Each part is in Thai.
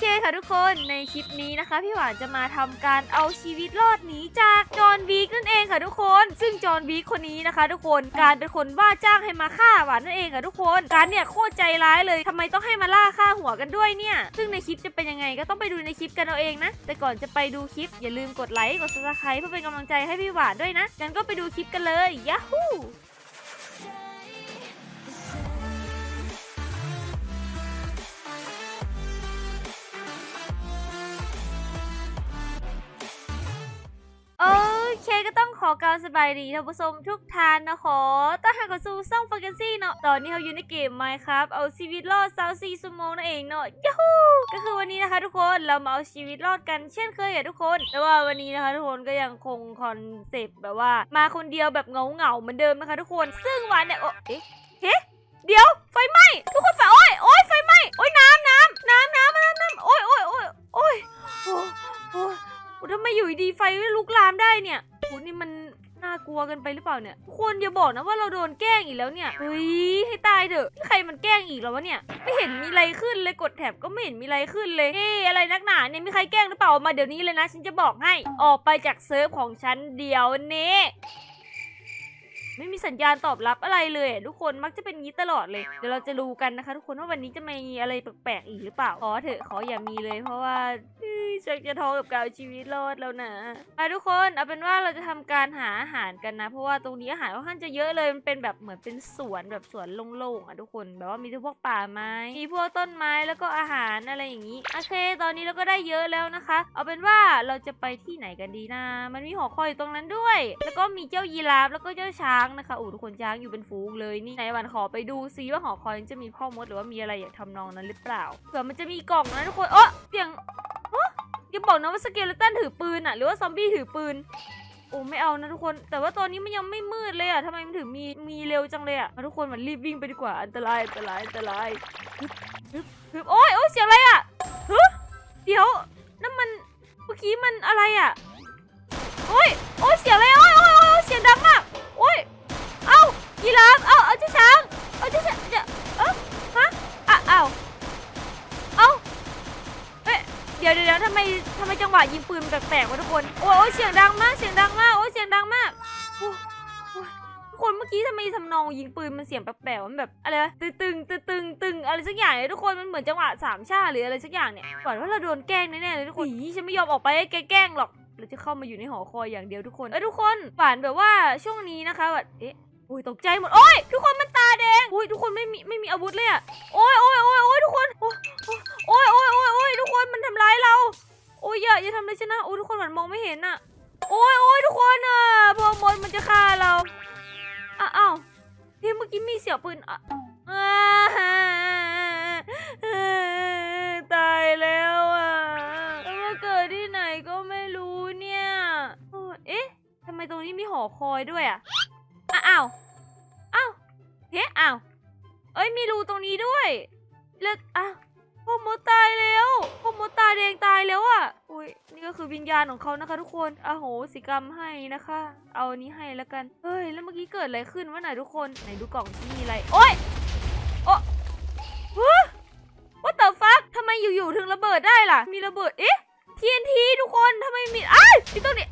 เคค่ะทุกคนในคลิปนี้นะคะ พี่หวานจะมาทำการเอาชีวิตรอดหนีจากจอห์นวีกนั่นเองค่ะทุกคน ซึ่งจอห์นวีกคนนี้นะคะ ทุกคนการเป็นคนว่าจ้างให้มาฆ่าหวานนั่นเองค่ะทุกคนการเนี่ยโคตรใจร้ายเลยทำไมต้องให้มาล่าฆ่าหัวกันด้วยเนี่ยซึ่งในคลิปจะเป็นยังไงก็ต้องไปดูในคลิปกันเอาเองนะ แต่ก่อนจะไปดูคลิป อย่าลืมกดไลค์กดซับสไครต์เพื่อเป็นกำลังใจให้พี่หวานด้วยนะงั้นก็ไปดูคลิปกันเลยยาฮู ขอกล่าวสบายดีท่านผู้ชมทุกท่านนะขอต้อนรับเข้าสู่ซ่องฟังกันซี่เนาะตอนนี้เราอยู่ในเกมไมครับเอาชีวิตรอดสาวสี่ชั่วโมงนั่นเองเนาะยูฮูก็คือวันนี้นะคะทุกคนเรามาเอาชีวิตรอดกันเช่นเคยอะทุกคน แต่ว่าวันนี้นะคะทุกคนก็ยังคงคอนเซปต์แบบว่า มาคนเดียวแบบเงาเงาเหมือนเดิมนะคะทุกคน ซึ่งวันเนี่ยโอะเอ๊ะเฮ้เดี๋ยวไฟไหม้ทุกคนไฟโอ้ยโอ้ยไฟไหม้โอ้ยน้ำน้ำน้ำน้ำน้ำน้ำโอ้ยโอ้ยโอ้ยโอ้ยโอ้ยโอ้ยทำไมอยู่ดีไฟไม่ลุกลามได้เนี่ย คุณนี่มันน่ากลัวกันไปหรือเปล่าเนี่ยทุกคนอย่าบอกนะว่าเราโดนแกล้งอีกแล้วเนี่ยเฮ้ยให้ตายเถอะใครมันแกล้งอีกแล้ววะเนี่ย ไม่เห็นมีอะไรขึ้นเลยกดแถบก็ไม่เห็นมีอะไรขึ้นเลยเฮ้ยอะไรนักหนาเนี่ยมีใครแกล้งหรือเปล่ามาเดี๋ยวนี้เลยนะฉันจะบอกให้ออกไปจากเซิร์ฟของฉันเดี๋ยวนี้ ไม่มีสัญญาณตอบรับอะไรเลย ทุกคนมักจะเป็นงี้ตลอดเลย เดี๋ยวเราจะรู้กันนะคะ ทุกคนว่าวันนี้จะมีอะไรแปลกๆอีกหรือเปล่าขอเถอะขออย่ามีเลยเพราะว่าเฮ้ยชักจะท้อกับการเอาชีวิตรอดแล้วนะไปทุกคนเอาเป็นว่าเราจะทำการหาอาหารกันนะ เพราะว่าตรงนี้อาหารค่อนข้างจะเยอะเลยมันเป็นแบบเหมือนเป็นสวนแบบสวนโล่งๆอะทุกคนแบบว่ามีทั้งพวกป่าไม้มีพวกต้นไม้แล้วก็อาหารอะไรอย่างนี้โอเค ตอนนี้เราก็ได้เยอะแล้วนะคะ เอาเป็นว่าเราจะไปที่ไหนกันดีนะ มันมีหอคอยอยู่ตรงนั้นด้วย แล้วก็มีเจ้ายีราฟแล้วก็เจ้าช้างนะคะโอ้ทุกคนช้างอยู่เป็นฝูงเลยนี่ไหนวันขอไปดูซิว่าหอคอยจะมีพ่อมดหรือว่ามีอะไรอยากทำนองนั้นหรือเปล่าเผื่อมันจะมีกล่องนะทุกคนเออเสียงฮะอย่าบอกนะว่าสเกเลตันถือปืนอะหรือว่าซอมบี้ถือปืนโอ้ไม่เอานะทุกคน แต่ว่าตอนนี้มันยังไม่มืดเลยอะทำไมมันถึงมีมีเร็วจังเลยอะทุกคนมันรีบวิ่งไปดีกว่าอันตรายอันตรายอันตรายฮึบฮึบฮึบโอ้ยโอ้ยเสียงอะไรอะฮึเดี๋ยวนั่นมันเมื่อกี้มันอะไรอะโอ้ยโอ้ยเสียงอะไรโอ้ยโอ้ยโอ้เสียงดังมาก ยีราฟเอ้าเอาเจ้าช้างเอาเจ้าช้างจะเอ้าฮะอะเอ้าเอ้าเอ๊ะเดี๋ยวเดี๋ยวเดี๋ยวทำไมทำไมจังหวะยิงปืนแปลกๆวะทุกคนโอ้ยโอ้ยเสียงดังมากเสียงดังมากโอ้ยเสียงดังมากโอ้ยโอ้ยทุกคนเมื่อกี้ทำไมทำนองยิงปืนมันเสียงแปลกๆมันแบบอะไรวะตึงตึงตึงตึงตึงอะไรสักอย่างเลยทุกคนมันเหมือนจังหวะสามชาหรืออะไรสักอย่างเนี่ยก่อนว่าเราโดนแกล้งแน่ๆเลยทุกคนอีฉันไม่ยอมออกไปให้แกแกล้งหรอกเราจะเข้ามาอยู่ในหอคอยอย่างเดียวทุกคนเอ้ยทุกคนฝันแบบว่าช่วงนี้นะคะแบบเอ๊ะโอ้ยตกใจหมดโอ้ยทุกคนมันตาแดงโอ้ยทุกคนไม่มีไม่มีอาวุธเลยอะโอ้ยโอ้ยโอ้ยโอ้ยทุกคนโอ้ยโอ้ยโอ้ยโอ้ยโอ้ยทุกคนมันทำร้ายเราโอ้ยอย่าอย่าทำเลยชนะโอ้ยทุกคนมันมองไม่เห็นอะโอ้ยโอ้ยทุกคนอะพอมดมันจะฆ่าเราอะอ้าวเฮ้ยเมื่อกี้มีเสียงปืนอะอ่าตายแล้วอะมาเกิดที่ไหนก็ไม่รู้เนี่ยเอ๊ะทำไมตรงนี้มีหอคอยด้วยอะ อ้าวอ้าวเฮ้อ้าวเอ้ยมีรูตรงนี้ด้วยแล้วอ้าวพ่อมดตายแล้วพ่อมดตาแดงตายแล้วอะอุ้ยนี่ก็คือวิญญาณของเขานะคะ ทุกคนอโหสิกรรมให้นะคะ เอาอันนี้ให้แล้วกันเฮ้ยแล้วเมื่อกี้เกิดอะไรขึ้นวะไหนทุกคนไหนดูกล่องที่มีอะไรโอ้ยโอ้ฮะ What the fuck ทำไมอยู่ๆถึงระเบิดได้ล่ะ มีระเบิดเอ๊ะ TNT ทุกคนทำไมมีอ้ายมีตรงนี้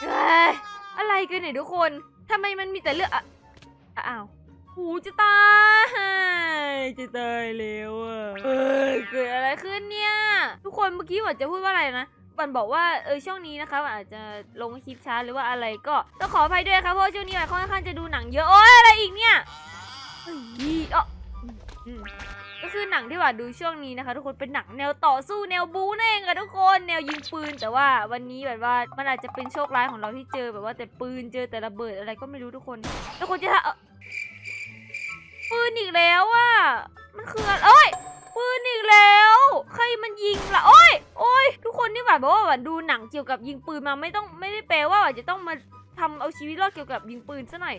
เอ้ยอะไรกันเนี่ยทุกคน ทำไมมันมีแต่เลือดอะอ้าวหูจะตายจะตายแล้วอะเอ้ยเกิดอะไรขึ้นเนี่ย ทุกคนเมื่อกี้หวัดจะพูดว่าอะไรนะบันบอกว่าเออช่วงนี้นะคะอาจจะลงคลิปช้าหรือว่าอะไรก็ต้องขออภัยด้วยครับเพราะช่วงนี้มันค่อนข้างจะดูหนังเยอะโอ๊ยอะไรอีกเนี่ยอ๋อ ก็คือหนังที่หวานดูช่วงนี้นะคะ ทุกคนเป็นหนังแนวต่อสู้แนวบู๊นั่นเองค่ะทุกคนแนวยิงปืน แต่ว่าวันนี้แบบว่ามันอาจจะเป็นโชคร้ายของเราที่เจอแบบว่าแต่ปืนเจอแต่ระเบิดอะไรก็ไม่รู้ทุกคนทุกคนจะทำปืนอีกแล้วอะมันคืออะไรเอ้ยปืนอีกแล้ว ใครมันยิงละโอ้ยโอ้ยทุกคนนี่หวานบอกว่าหวานดูหนังเกี่ยวกับยิงปืนมาไม่ต้องไม่ได้แปลว่าหวานจะต้องมาทำเอาชีวิตรอดเกี่ยวกับยิงปืนซะหน่อย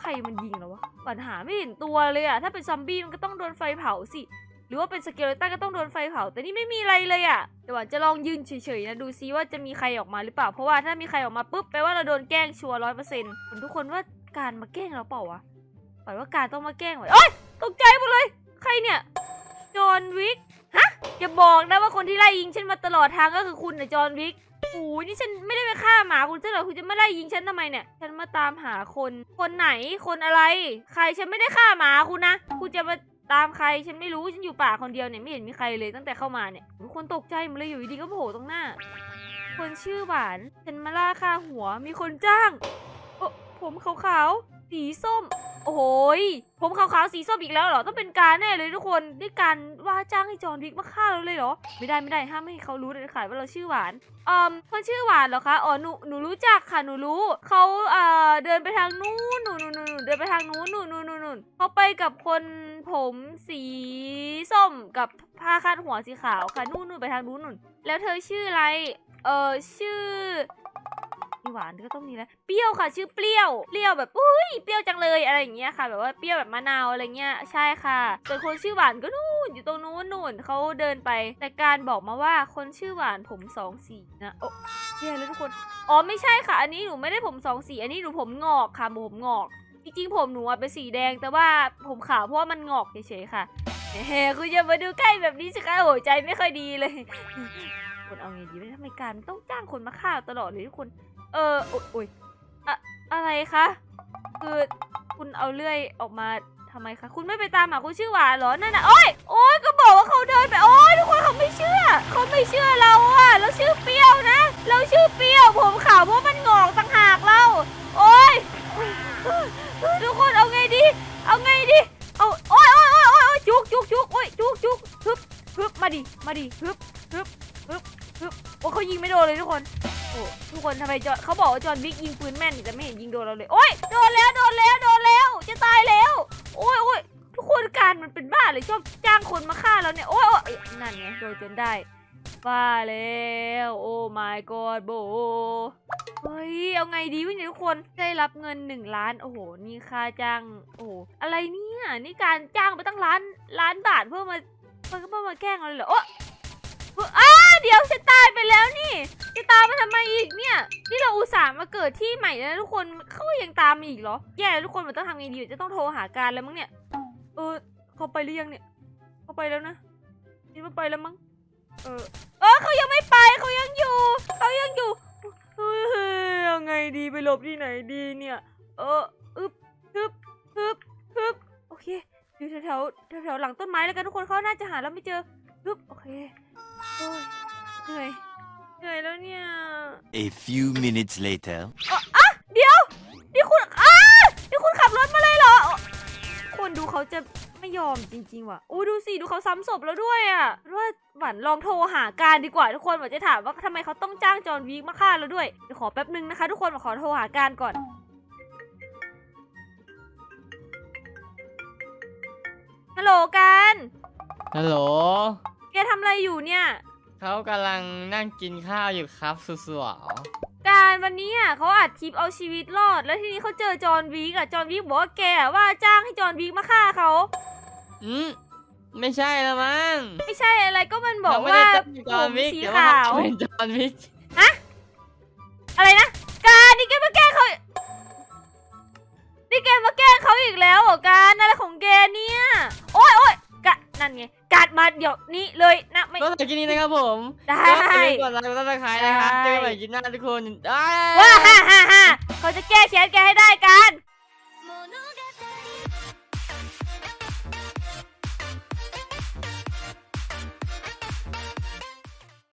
ใครมันยิงแล้ววะปัญหาไม่เห็นตัวเลยอะถ้าเป็นซอมบี้มันก็ต้องโดนไฟเผาสิ หรือว่าเป็นสเกเลตันก็ต้องโดนไฟเผา แต่นี่ไม่มีอะไรเลยอะเดี๋ยวหวาจะลองยืนเฉยๆนะดูซิว่าจะมีใครออกมาหรือเปล่า เพราะว่าถ้ามีใครออกมาปุ๊บแปลว่าเราโดนแกล้งชัวร์ร้อยเปอร์เซ็นต์ทุกคนว่าการมาแกล้งเราเปล่าวะปล่อยว่าการต้องมาแกล้งไว้เอ้ยตกใจหมดเลย ใครเนี่ย จอห์นวิก ฮะอย่าบอกนะว่าคนที่ไล่ยิงฉันมาตลอดทางก็คือคุณนะจอห์นวิก โอ้ยนี่ฉันไม่ได้ไปฆ่าหมาคุณซะหรอคุณจะมาไล่ยิงฉันทำไมเนี่ย ฉันมาตามหาคน คนไหน คนอะไร ใครฉันไม่ได้ฆ่าหมาคุณนะ คุณจะมาตามใครฉันไม่รู้ ฉันอยู่ป่าคนเดียวเนี่ยไม่เห็นมีใครเลยตั้งแต่เข้ามาเนี่ยทุกคนตกใจมดเลยอยู่ดีๆก็โผล่ตรงหน้า คนชื่อหวาน ฉันมาล่าค่าหัว มีคนจ้างโอ้ผมขาวๆ สีส้ม โอ้โหยผมขาวๆสีส้มอีกแล้วเหรอ ต้องเป็นการแน่เลยทุกคนด้วยการว่าจ้างให้จอห์นวิกมาฆ่าเราเลยเหรอ ไม่ได้ไม่ได้ห้ามไม่ให้เขารู้เด็ดขาดว่าเราชื่อหวานเอ่อคนชื่อหวานเหรอคะอ๋อหนูหนูรู้จักค่ะหนูรู้เขาเอ่อเดินไปทางนู้นหนูหนูหนูหนูเดินไปทางนู้นหนูหนูหนูหนูเขาไปกับคนผมสีส้มกับผ้าคาดหัวสีขาวค่ะนู่นนู่นไปทางนู้นนู่นแล้วเธอชื่ออะไรเอ่อชื่อ มีหวานก็ต้องมีแล้วเปรี้ยวค่ะ ชื่อเปรี้ยว เปรี้ยวแบบอุ้ยเปรี้ยวจังเลยอะไรอย่างเงี้ยค่ะ แบบว่าเปรี้ยวแบบมะนาวอะไรเงี้ยใช่ค่ะส่วนคนชื่อหวานก็นู่นอยู่ตรงนู้นนู่นเขาเดินไป แต่การบอกมาว่าคนชื่อหวานผมสองสีนะโอ้แย่แล้วทุกคนอ๋อไม่ใช่ค่ะ อันนี้หนูไม่ได้ผมสองสีอันนี้หนูผมงอกค่ะผมงอกจริงๆผมหนูอะเป็นสีแดงแต่ว่าผมขาวเพราะว่ามันงอกเฉยๆค่ะเฮ้คุณอย่ามาดูใกล้แบบนี้สิคะโอ้ยใจไม่ค่อยดีเลยคนเอาไงดีวะทำไมการต้องจ้างคนมาฆ่าตลอดเลยทุกคน เออโอยโอยอะอะไรคะ คือคุณเอาเลื่อยออกมาทำไมคะ คุณไม่ไปตามหาคุณชื่อหวานเหรอ นั่นน่ะโอ้ยโอ้ยก็บอกว่าเขาเดินไป โอ้ยทุกคนเขาไม่เชื่อ เขาไม่เชื่อเราอะเราชื่อเปรี้ยวนะ เราชื่อเปรี้ยว ผมขาวเพราะมันงอกต่างหากเรา โอ้ยทุกคนเอาไงดี เอาไงดี เอา โอ้ยโอ้ยโอ้ยโอ้ยโอ้ยจุกจุกจุกโอ้ยจุกจุกฮึบฮึบมาดิ มาดิฮึบฮึบฮึบฮึบโอ้เขายิงไม่โดนเลยทุกคน โอ้ทุกคนทำไมจอเขาบอกว่าจอนวิกยิงปืนแม่นแต่ไม่เห็นยิงโดนเราเลย โอ้ยโดนแล้วโดนแล้วโดนแล้ว จะตายแล้ว โอ้ยโอ้ยทุกคนการมันเป็นบ้าเลยชอบจ้างคนมาฆ่าเราเนี่ย โอ้ยโอ้ยนั่นไงโดนจนได้บ้าแล้ว โอ้ my god โบเฮ้ย เอาไงดีวะเนี่ยทุกคนได้รับเงินหนึ่งล้าน โอ้โห นี่ค่าจ้าง โอ้โห อะไรเนี่ย นี่การจ้างไปตั้งล้านล้านบาทเพื่อมาเพื่อมาแกล้งเราเลยเหรอโอ้ อ้าเดี๋ยวฉันตายไปแล้วนี่จะตามมาทำไมอีกเนี่ย นี่เราอุตส่าห์มาเกิดที่ใหม่แล้วนะทุกคนเขายังตามมาอีกเหรอ แย่แล้วทุกคนมันต้องทำไงดีจะต้องโทรหาการแล้วมั้งเนี่ย เออเขาไปหรือยังเนี่ยเขาไปแล้วนะคิดว่าไปแล้วมั้ง เออ เออเขายังไม่ไปเขายังอยู่เขายังอยู่เฮ้ยยังไงดีไปหลบที่ไหนดีเนี่ย เอออึบฮึบฮึบฮึบโอเคอยู่แถวแถวแถวหลังต้นไม้แล้วกันทุกคนเขาน่าจะหาเราไม่เจอฮึบโอเค เหนื่อยเหนื่อยแล้วเนี่ย A few minutes later. เดี๋ยวนี่คุณอ้านี่คุณขับรถมาเลยเหรอ คนดูเขาจะไม่ยอมจริง ๆ ว่ะโอ้ดูสิดูเขาซ้ำศพแล้วด้วยอะว่าหวันลองโทรหาการดีกว่าทุกคนหวันจะถามว่าทำไมเขาต้องจ้างจอห์นวีคมาฆ่าเราด้วยเดี๋ยวขอแป๊บนึงนะคะ ทุกคนหวันขอโทรหาการก่อน ฮัลโหลการ ฮัลโหล แกทำอะไรอยู่เนี่ย เขากำลังนั่งกินข้าวอยู่ครับสุสวการวันนี้อะเขาอัดคลิปเอาชีวิตรอด แล้วทีนี้เขาเจอจอห์นวีกอะจอห์นวีกบอกว่าแกอะว่าจ้างให้จอห์นวีกมาฆ่าเขาอืมไม่ใช่แล้วมั้งไม่ใช่อะไรก็มันบอกเรไม่ว่าได้จ้งจผอห์นมวิกสีแต่ว่าขาวเขาเป็นจอห์นวิกอะไรนะ การนี่แกมาแกล้งเขานี่แกมาแกล้งเขาอีกแล้วเหรอการอะไรของแกเนี่ย โอ๊ยโอ๊ยกะ นั่นไงกัดมาเดี๋ยวนี้เลยนะไม่ ก็สำหรับคลิปนี้นะครับผมได้ ก็อย่าลืมกดไลค์กดซับสไครต์นะครับได้เจอกันใหม่คลิปหน้าทุกคนได้ว้าฮ่าฮ่าฮ่าเขาจะแก้แค้นแกให้ได้การ